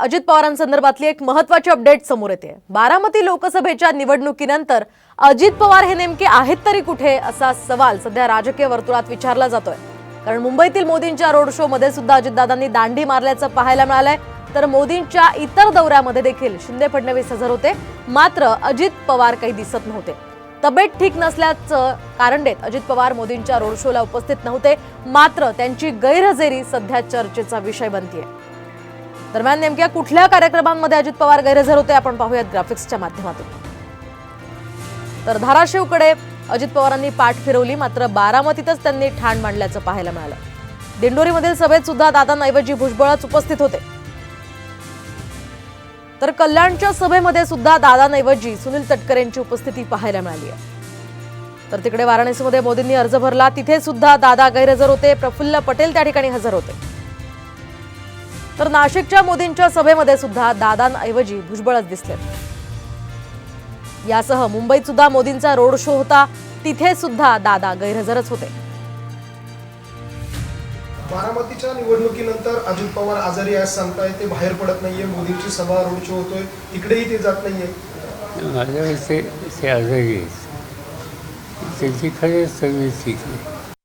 अजित पवारांसंदर्भातली एक महत्वाची अपडेट समोर येते. बारामती लोकसभेच्या निवडणुकीनंतर अजित पवार हे नेमके आहेत तरी कुठे असा सवाल सध्या राजकीय वर्तुळात विचारला जातोय. कारण मुंबईतील मोदींच्या रोड शो मध्ये सुद्धा अजितदादांनी दांडी मारल्याचं पाहायला मिळालंय. तर मोदींच्या इतर दौऱ्यामध्ये देखील शिंदे फडणवीस हजर होते. मात्र अजित पवार काही दिसत नव्हते. तब्येत ठीक नसल्याचं कारण देत अजित पवार मोदींच्या रोड शोला उपस्थित नव्हते. मात्र त्यांची गैरहजेरी सध्या चर्चेचा विषय बनतीये. दरम्यान नेमक्या कुठल्या कार्यक्रमांमध्ये अजित पवार गैरहजर होते आपण पाहूयात ग्राफिक्सच्या माध्यमातून. तर धाराशिवकडे अजित पवारांनी पाठ फिरवली मात्र बारामतीतच त्यांनी ठाण मांडल्याचं पाहायला मिळालं. दिंडोरीमधील सभेत सुद्धा दादांऐवजी भुजबळच उपस्थित होते. तर कल्याणच्या सभेमध्ये सुद्धा दादांऐवजी सुनील तटकरेंची उपस्थिती पाहायला मिळाली आहे. तर तिकडे वाराणसीमध्ये मोदींनी अर्ज भरला तिथे सुद्धा दादा गैरहजर होते प्रफुल्ल पटेल त्या ठिकाणी हजर होते. तर नाशिकच्या मोदींच्या सभेमध्ये सुद्धा दादांऐवजी भुजबळच दिसले. यासह मुंबईत सुद्धा मोदींचा रोड शो होता. तिथे सुद्धा दादा गैरहजरच होते. बारामतीच्या निवडणुकीनंतर अजित पवार आजारी आहे सांगताय ते बाहेर पडत नाहीये मोदींची सभा रोड शो होतोय तिकडेही ते जात नाहीये. माझ्याकडे ते ते आजारी त्यांची खरंच सर्विस ठीक आहे.